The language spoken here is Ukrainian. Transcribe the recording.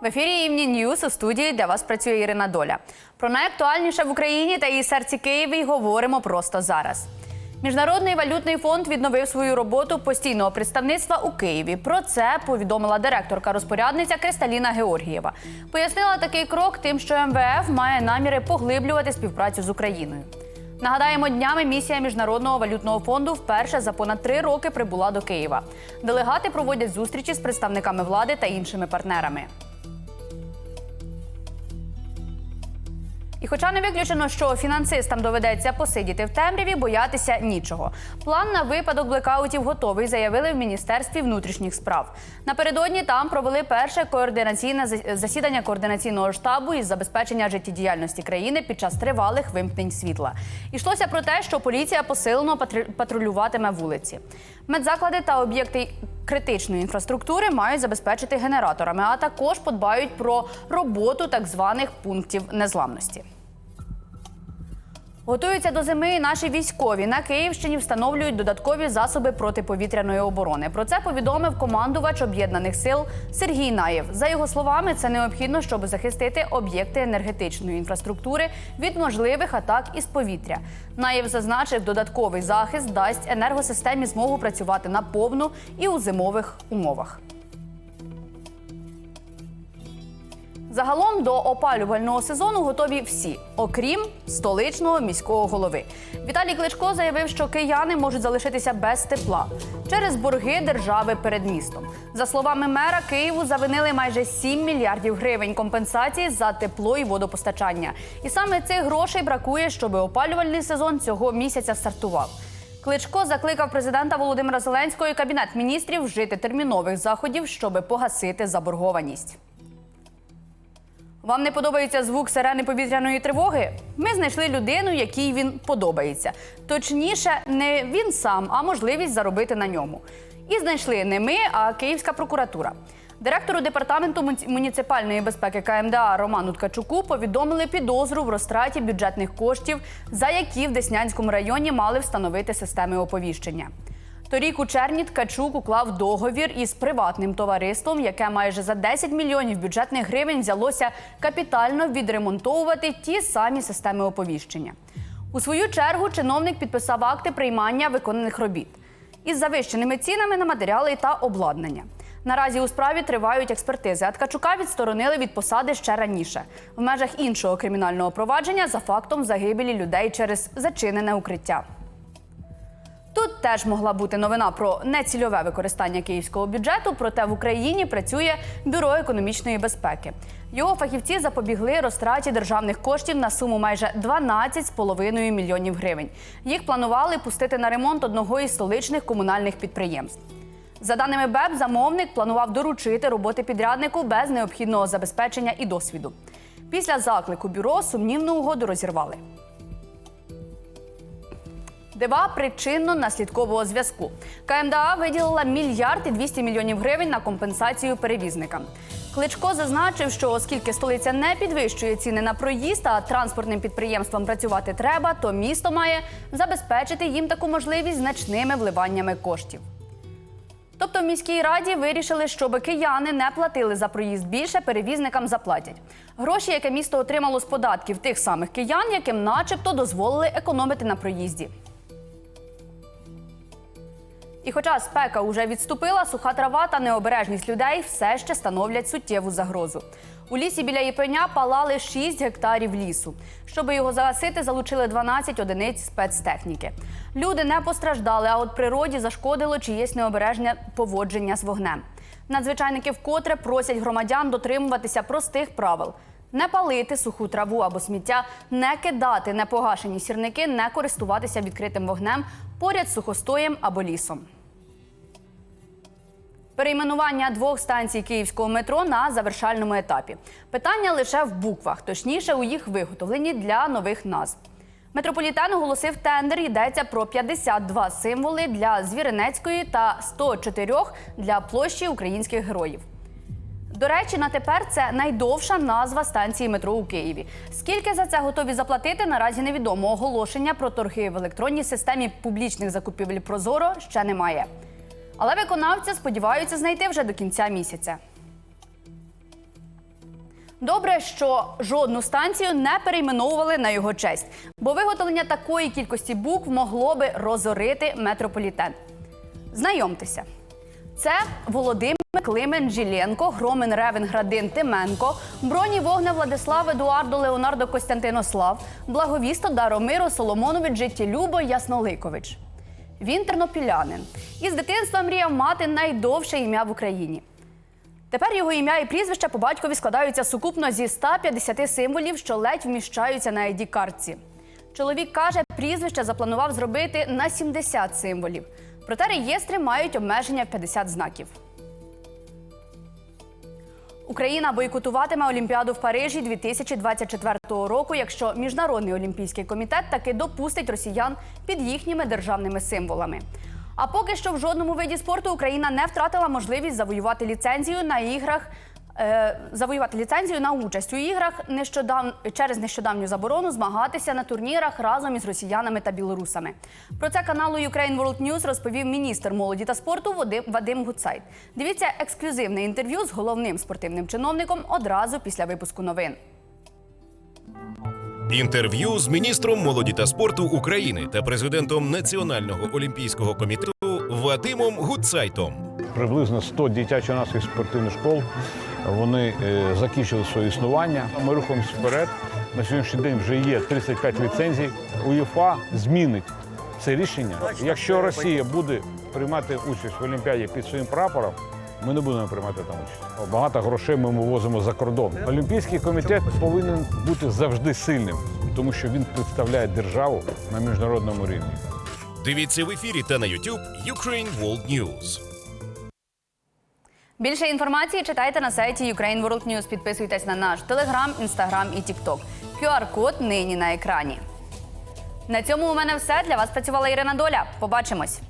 В ефірі Івні Ньюс у студії для вас працює Ірина Доля. Про найактуальніше в Україні та її серці Києві говоримо просто зараз. Міжнародний валютний фонд відновив свою роботу постійного представництва у Києві. Про це повідомила директорка розпорядниця Кристаліна Георгієва. Пояснила такий крок тим, що МВФ має наміри поглиблювати співпрацю з Україною. Нагадаємо, днями місія Міжнародного валютного фонду вперше за понад три роки прибула до Києва. Делегати проводять зустрічі з представниками влади та іншими партнерами. І хоча не виключено, що фінансистам доведеться посидіти в темряві, боятися нічого. План на випадок блекаутів готовий, заявили в міністерстві внутрішніх справ. Напередодні там провели перше координаційне зас- засідання координаційного штабу із забезпечення життєдіяльності країни під час тривалих вимкнень світла. Ішлося про те, що поліція посилено патру- патрулюватиме вулиці. Медзаклади та об'єкти критичної інфраструктури мають забезпечити генераторами, а також подбають про роботу так званих пунктів незламності. Готуються до зими і наші військові. На Київщині встановлюють додаткові засоби протиповітряної оборони. Про це повідомив командувач об'єднаних сил Сергій Наєв. За його словами, це необхідно, щоб захистити об'єкти енергетичної інфраструктури від можливих атак із повітря. Наєв зазначив, додатковий захист дасть енергосистемі змогу працювати на повну і у зимових умовах. Загалом до опалювального сезону готові всі, окрім столичного міського голови. Віталій Кличко заявив, що кияни можуть залишитися без тепла через борги держави перед містом. За словами мера, Києву завинили майже 7 мільярдів гривень компенсації за тепло і водопостачання. І саме цих грошей бракує, щоб опалювальний сезон цього місяця стартував. Кличко закликав президента Володимира Зеленського і кабінет міністрів вжити термінових заходів, щоб погасити заборгованість. Вам не подобається звук сирени повітряної тривоги? Ми знайшли людину, якій він подобається. Точніше, не він сам, а можливість заробити на ньому. І знайшли не ми, а Київська прокуратура. Директору департаменту муніципальної безпеки КМДА Роману Ткачуку повідомили підозру в розтраті бюджетних коштів, за які в Деснянському районі мали встановити системи оповіщення. Торік у червні Ткачук уклав договір із приватним товариством, яке майже за 10 мільйонів бюджетних гривень взялося капітально відремонтовувати ті самі системи оповіщення. У свою чергу чиновник підписав акти приймання виконаних робіт із завищеними цінами на матеріали та обладнання. Наразі у справі тривають експертизи, а Ткачука відсторонили від посади ще раніше в межах іншого кримінального провадження за фактом загибелі людей через зачинене укриття. Тут теж могла бути новина про нецільове використання київського бюджету, проте в Україні працює бюро економічної безпеки. Його фахівці запобігли розтраті державних коштів на суму майже 12,5 мільйонів гривень. Їх планували пустити на ремонт одного із столичних комунальних підприємств. За даними БЕП, замовник планував доручити роботи підряднику без необхідного забезпечення і досвіду. Після заклику бюро сумнівну угоду розірвали. Дива причинно-наслідкового зв'язку. КМДА виділила мільярд і 200 мільйонів гривень на компенсацію перевізникам. Кличко зазначив, що оскільки столиця не підвищує ціни на проїзд, а транспортним підприємствам працювати треба, то місто має забезпечити їм таку можливість значними вливаннями коштів. Тобто в міській раді вирішили, щоб кияни не платили за проїзд більше, перевізникам заплатять. Гроші, яке місто отримало з податків тих самих киян, яким начебто дозволили економити на проїзді. І хоча спека уже відступила, суха трава та необережність людей все ще становлять суттєву загрозу. У лісі біля Єпеня палали 6 гектарів лісу. Щоб його загасити, залучили 12 одиниць спецтехніки. Люди не постраждали, а от природі зашкодило чиєсь необережне поводження з вогнем. Надзвичайники вкотре просять громадян дотримуватися простих правил. Не палити суху траву або сміття, не кидати непогашені сірники, не користуватися відкритим вогнем поряд з сухостоєм або лісом. Перейменування двох станцій київського метро на завершальному етапі. Питання лише в буквах, точніше у їх виготовленні для нових назв. Метрополітен оголосив тендер. Йдеться про 52 символи для Звіринецької та 104 для площі українських героїв. До речі, на тепер це найдовша назва станції метро у Києві. Скільки за це готові заплатити, наразі невідомо. Оголошення про торги в електронній системі публічних закупівель Прозоро ще немає. Але виконавці сподіваються знайти вже до кінця місяця. Добре, що жодну станцію не перейменовували на його честь, бо виготовлення такої кількості букв могло би розорити метрополітен. Знайомтеся, це Володимир Климен Джилєнко, Громен Ревен Градин Тименко, Броні Вогне Владислав Едуардо Леонардо Костянтинослав, Благовісто Даромиро Соломонович Життєлюбо Ясноликович. Він тернопілянин і з дитинства мріяв мати найдовше ім'я в Україні. Тепер його ім'я і прізвище по батькові складаються сукупно зі 150 символів, що ледь вміщаються на id картці Чоловік каже, прізвище запланував зробити на 70 символів. Проте реєстри мають обмеження в 50 знаків. Україна бойкотуватиме Олімпіаду в Парижі 2024 року, якщо Міжнародний олімпійський комітет таки допустить росіян під їхніми державними символами. А поки що в жодному виді спорту Україна не втратила можливість завоювати ліцензію на іграх. Е, Завоювати ліцензію на участь у іграх нещодав... через нещодавню заборону змагатися на турнірах разом із росіянами та білорусами. Про це каналу Ukraine World News розповів міністр молоді та спорту Вадим, Вадим Гуцайт. Дивіться ексклюзивне інтерв'ю з головним спортивним чиновником одразу після випуску новин. Інтерв'ю з міністром молоді та спорту України та президентом Національного олімпійського комітету Вадимом Гудсайтом. Приблизно 100 дитячо-юнацьких спортивних школ вони е, закінчили своє існування. Ми рухаємося вперед. На сьогоднішній день вже є 35 ліцензій. УЄФА змінить це рішення. Якщо Росія буде приймати участь в Олімпіаді під своїм прапором, ми не будемо приймати там участь. Багато грошей ми вивозимо за кордон. Олімпійський комітет повинен бути завжди сильним, тому що він представляє державу на міжнародному рівні. Дивіться в ефірі та на YouTube Ukraine World News. Більше інформації читайте на сайті Ukraine World News. Підписуйтесь на наш телеграм, інстаграм і тікток. QR-код нині на екрані. На цьому у мене все. Для вас працювала Ірина Доля. Побачимось.